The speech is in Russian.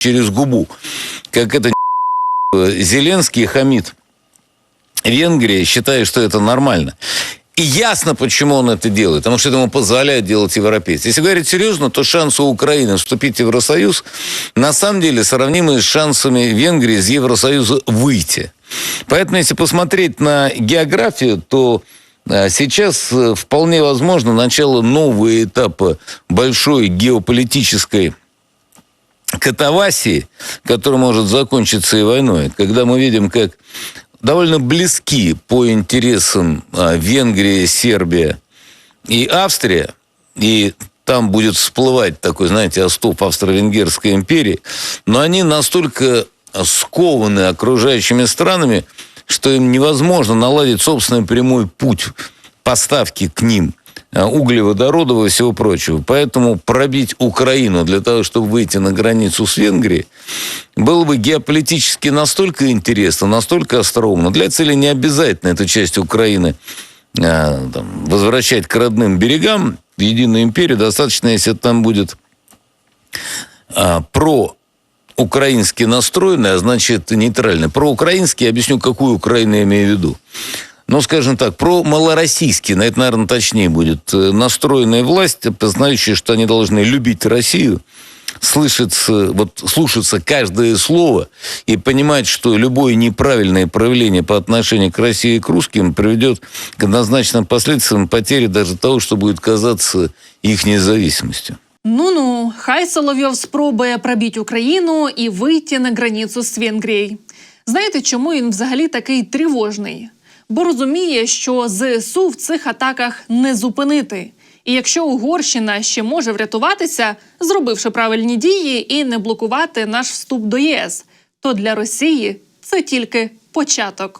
через губу, как это Зеленский хамит Венгрии, считая, что это нормально. И ясно, почему он это делает, потому что это ему позволяет делать европейцы. Если говорить серьезно, то шансы Украины вступить в Евросоюз на самом деле сравнимы с шансами Венгрии из Евросоюза выйти. Поэтому, если посмотреть на географию, то а, сейчас э, вполне возможно начало нового этапа большой геополитической катавасии, которая может закончиться и войной. Когда мы видим, как довольно близки по интересам а, Венгрия, Сербия и Австрия, и там будет всплывать такой, знаете, остов Австро-Венгерской империи, но они настолько скованы окружающими странами, что им невозможно наладить собственный прямой путь поставки к ним углеводородов и всего прочего. Поэтому пробить Украину для того, чтобы выйти на границу с Венгрией, было бы геополитически настолько интересно, настолько остроумно. Для цели не обязательно эту часть Украины а, там, возвращать к родным берегам, в единую империю. Достаточно, если там будет а, про украински настроенный, а значит нейтральный. Про украинский я объясню, какую Украину я имею в виду. Ну, скажем так, про малороссийский, на это, наверное, точнее будет, э, настроенная власть, признающая, что они должны любить Россию, слышится, вот, слушаться каждое слово и понимать, что любое неправильное проявление по отношению к России и к русским приведет к однозначным последствиям потери даже того, что будет казаться их независимостью. Ну ну, хай Соловйов спробує пробити Україну і вийти на границю з Венгрією. Знаєте, чому він взагалі такий тривожний? Бо розуміє, що ЗСУ в цих атаках не зупинити. І якщо Угорщина ще може врятуватися, зробивши правильні дії і не блокувати наш вступ до ЄС, то для Росії це тільки початок.